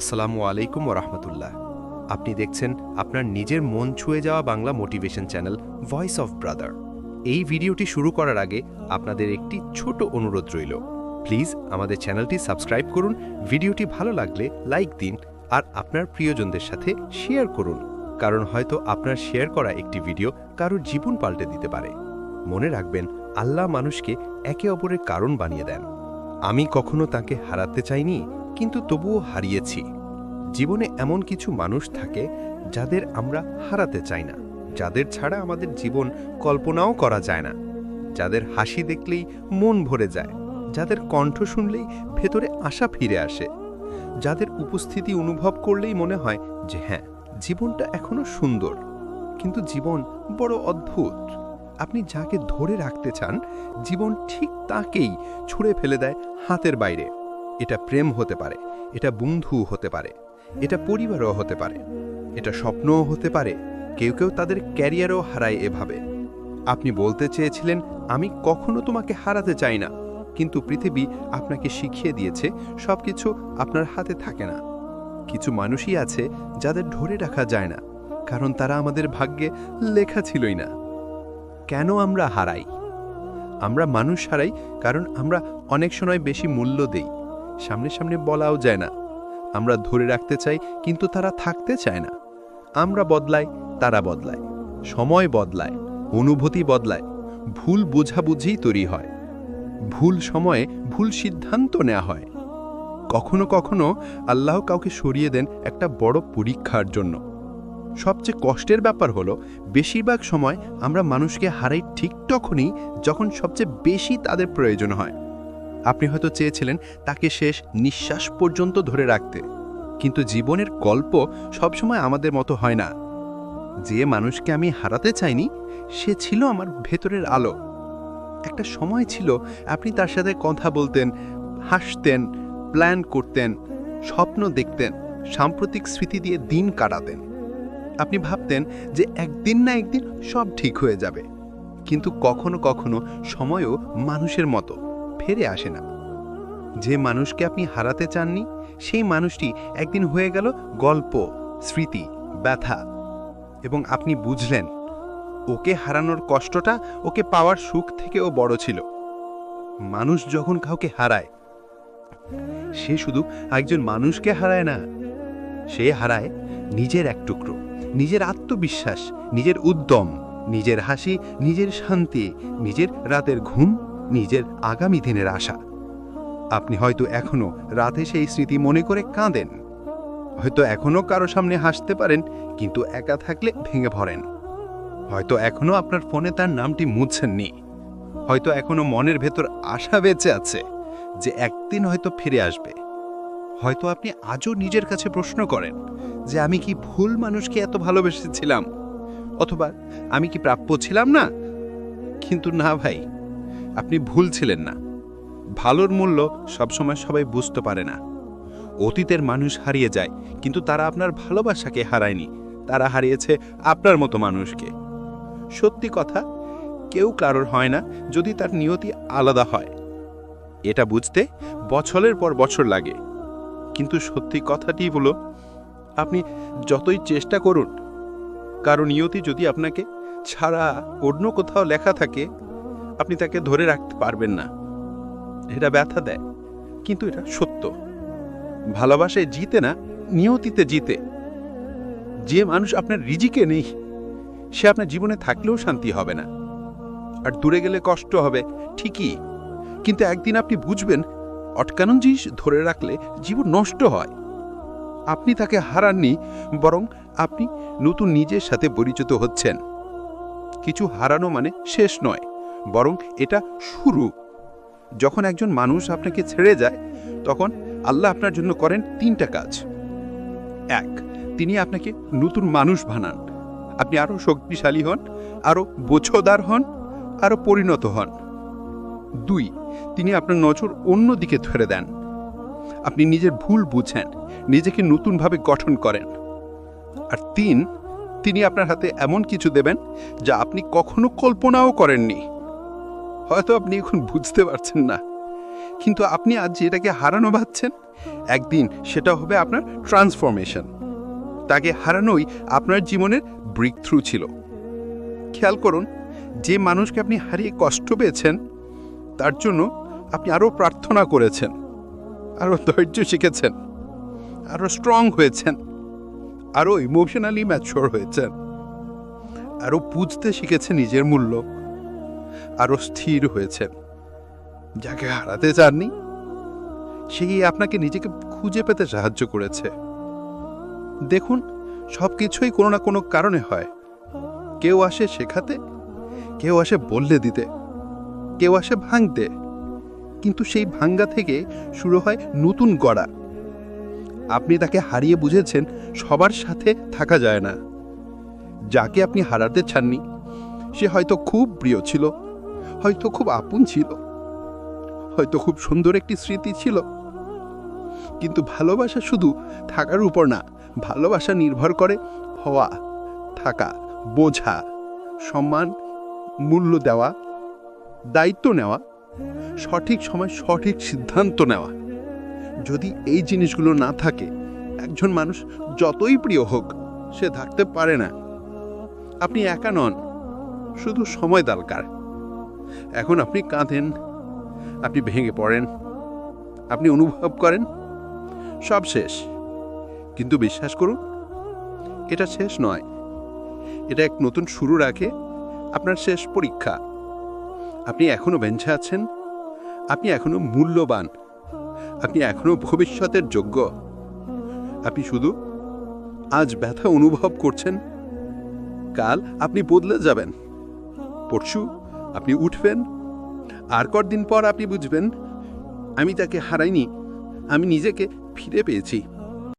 আসসালামু আলাইকুম রহমতুল্লাহ আপনি দেখছেন আপনার নিজের মন ছুঁয়ে যাওয়া Bangla motivation channel voice of brother. এই ভিডিওটি শুরু করার আগে আপনাদের একটি ছোট অনুরোধ রইল। প্লিজ আমাদের চ্যানেলটি সাবস্ক্রাইব করুন, ভিডিওটি ভালো লাগলে লাইক দিন আর আপনার প্রিয়জনদের সাথে শেয়ার করুন, কারণ হয়তো আপনার শেয়ার করা একটি ভিডিও কারোর জীবন পাল্টে দিতে পারে। মনে রাখবেন, আল্লাহ মানুষকে একে অপরের কারণ বানিয়ে দেন। আমি কখনো তাকে হারাতে চাইনি কিন্তু তবুও হারিয়েছি। জীবনে এমন কিছু মানুষ থাকে যাদের আমরা হারাতে চাই না, যাদের ছাড়া আমাদের জীবন কল্পনাও করা যায় না। যাদের হাসি দেখলেই মন ভরে যায়, যাদের কণ্ঠ শুনলেই ভেতরে আশা ফিরে আসে। যাদের উপস্থিতি অনুভব করলেই মনে হয় যে হ্যাঁ জীবনটা এখনও সুন্দর। কিন্তু জীবন বড় অদ্ভুত। আপনি যাকে ধরে রাখতে চান, জীবন ঠিক তাকেই ছুঁড়ে ফেলে দেয় হাতের বাইরে। এটা প্রেম হতে পারে, এটা বন্ধু হতে পারে, এটা পরিবারও হতে পারে, এটা স্বপ্নও হতে পারে, কেউ কেউ তাদের ক্যারিয়ারও হারায় এভাবে। আপনি বলতে চেয়েছিলেন, আমি কখনো তোমাকে হারাতে চাই না, কিন্তু পৃথিবী আপনাকে শিখিয়ে দিয়েছে, সবকিছু আপনার হাতে থাকে না। কিছু মানুষই আছে যাদের ধরে রাখা যায় না, কারণ তারা আমাদের ভাগ্যে লেখা ছিলই না। কেন আমরা হারাই? আমরা মানুষ হারাই কারণ আমরা অনেক সময় বেশি মূল্য দেই। সামনে সামনে বলাও যায় না। আমরা ধরে রাখতে চাই, কিন্তু তারা থাকতে চায় না। আমরা বদলাই, তারা বদলায়। সময় বদলায়, অনুভূতি বদলায়। ভুল বোঝাবুঝিই তৈরি হয়। ভুল সময়ে ভুল সিদ্ধান্ত নেওয়া হয়। কখনো কখনো আল্লাহ কাউকে সরিয়ে দেন একটা বড় পরীক্ষার জন্য। সবচেয়ে কষ্টের ব্যাপার হলো, বেশিরভাগ সময় আমরা মানুষকে হারাই ঠিক তখনই যখন সবচেয়ে বেশি তাদের প্রয়োজন হয়। আপনি হয়তো চেয়েছিলেন তাকে শেষ নিঃশ্বাস পর্যন্ত ধরে রাখতে। কিন্তু জীবনের গল্প সবসময় আমাদের মতো হয় না। যে মানুষকে আমি হারাতে চাইনি, সে ছিল আমার ভেতরের আলো। একটা সময় ছিল আপনি তার সাথে কথা বলতেন, হাসতেন প্ল্যান করতেন, স্বপ্ন দেখতেন, সাম্প্রতিক স্মৃতি দিয়ে দিন কাটাতেন। আপনি ভাবতেন যে একদিন না একদিন সব ঠিক হয়ে যাবে। কিন্তু কখনো কখনো সময়ও মানুষের মতো। ফিরে আসে না। যে মানুষকে আপনি হারাতে চাননি, সেই মানুষটি একদিন হয়ে গেল গল্প, স্মৃতি, ব্যথা এবং আপনি বুঝলেন, ওকে হারানোর কষ্টটা, ওকে পাওয়ার সুখ থেকেও বড় ছিল। মানুষ যখন কাউকে হারায়, সে শুধু একজন মানুষকে হারায় না, সে হারায় নিজের এক টুকরো, নিজের আত্মবিশ্বাস, নিজের উদ্যম, নিজের হাসি, নিজের শান্তি, নিজের রাতের ঘুম নিজের আগামী দিনের আশা। আপনি হয়তো এখনও রাতে সেই স্মৃতি মনে করে কাঁদেন। হয়তো এখনও কারও সামনে হাসতে পারেন, কিন্তু একা থাকলে ভেঙে পড়েন। হয়তো এখনও আপনার ফোনে তার নামটি মুছছেননি হয়তো এখনও মনের ভেতর আশা বেঁচে আছে যে একদিন হয়তো ফিরে আসবে। হয়তো আপনি আজও নিজের কাছে প্রশ্ন করেন যে আমি কি ভুল মানুষকে এত ভালোবেসেছিলাম? অথবা আমি কি প্রাপ্য ছিলাম না? কিন্তু না ভাই আপনি ভুল ছিলেন না। ভালোর মূল্য সবসময় সবাই বুঝতে পারে না। অতীতের মানুষ হারিয়ে যায়, কিন্তু তারা আপনার ভালোবাসাকে হারায়নি। তারা হারিয়েছে আপনার মতো মানুষকে। সত্যি কথা, কেউ কারোর হয় না যদি তার নিয়তি আলাদা হয়। এটা বুঝতে বছরের পর বছর লাগে। কিন্তু সত্যি কথাটি হলো, আপনি যতই চেষ্টা করুন, কারও নিয়তি যদি আপনাকে ছাড়া অন্য কোথাও লেখা থাকে আপনি তাকে ধরে রাখতে পারবেন না। এটা ব্যথা দেয়, কিন্তু এটা সত্য। ভালোবাসায় জিতে না, নিয়তিতে জিতে। যে মানুষ আপনার রিজিকে নেই, সে আপনার জীবনে থাকলেও শান্তি হবে না। আর দূরে গেলে কষ্ট হবে, ঠিকই। কিন্তু একদিন আপনি বুঝবেন অটকানো জিনিস ধরে রাখলে জীবন নষ্ট হয়। আপনি তাকে হারাননি, বরং আপনি নতুন নিজের সাথে পরিচিত হচ্ছেন। কিছু হারানো মানে শেষ নয়। বরং এটা শুরু। যখন একজন মানুষ আপনাকে ছেড়ে যায়, তখন আল্লাহ আপনার জন্য করেন তিনটা কাজ। এক, তিনি আপনাকে নতুন মানুষ বানান। আপনি আরও শক্তিশালী হন আরও বোঝদার হন আরও পরিণত হন। দুই, তিনি আপনার নজর অন্য দিকে ধরে দেন। আপনি নিজের ভুল বুঝেন, নিজেকে নতুনভাবে গঠন করেন। আর তিন, তিনি আপনার হাতে এমন কিছু দেবেন যা আপনি কখনো কল্পনাও করেননি। হয়তো আপনি এখন বুঝতে পারছেন না। কিন্তু আপনি আজ যেটাকে হারানো ভাবছেন, একদিন সেটা হবে আপনার ট্রান্সফরমেশন। তাকে হারানোই আপনার জীবনের ব্রেক থ্রু ছিল। খেয়াল করুন, যে মানুষকে আপনি হারিয়ে কষ্ট পেয়েছেন, তার জন্য আপনি আরও প্রার্থনা করেছেন, আরও ধৈর্য শিখেছেন, আরও স্ট্রং হয়েছেন, আরও ইমোশনালি ম্যাচিওর হয়েছেন, আরও বুঝতে শিখেছেন নিজের মূল্য। আরও স্থির হয়েছেন যাকে হারাতে চাননি সেই আপনাকে নিজেকে খুঁজে পেতে সাহায্য করেছে? দেখুন সব কিছুই কোনো না কোনো কারণে হয়। কেউ আসে শেখাতে, কেউ আসে বললে দিতে, কেউ আসে ভাঙতে। কিন্তু সেই ভাঙ্গা থেকে শুরু হয় নতুন গড়া। আপনি তাকে হারিয়ে বুঝেছেন, সবার সাথে থাকা যায় না। যাকে আপনি হারাতে চাননি, সে হয়তো খুব প্রিয় ছিল। হয়তো খুব আপন ছিল। হয়তো খুব সুন্দর একটি স্মৃতি ছিল। কিন্তু ভালোবাসা শুধু থাকার উপর না, ভালোবাসা নির্ভর করে হওয়া, থাকা, বোঝা, সম্মান, মূল্য দেওয়া, দায়িত্ব নেওয়া, সঠিক সময় সঠিক সিদ্ধান্ত নেওয়া। যদি এই জিনিসগুলো না থাকে, একজন মানুষ যতই প্রিয় হোক, সে থাকতে পারে না। আপনি একা নন, শুধু সময় দরকার। এখন আপনি কাঁদেন। আপনি ভেঙে পড়েন। আপনি অনুভব করেন। সব শেষ। কিন্তু বিশ্বাস করুন, এটা শেষ নয়। এটা এক নতুন শুরু রাখে আপনার শেষ পরীক্ষা। আপনি এখনও বেঞ্চে আছেন। আপনি এখনও মূল্যবান। আপনি এখনও ভবিষ্যতের যোগ্য। আপনি শুধু আজ ব্যথা অনুভব করছেন। কাল আপনি বদলে যাবেন। পরশু আপনি উঠবেন আর কদিন পর আপনি বুঝবেন আমি তাকে হারাইনি আমি নিজেকে ফিরে পেয়েছি।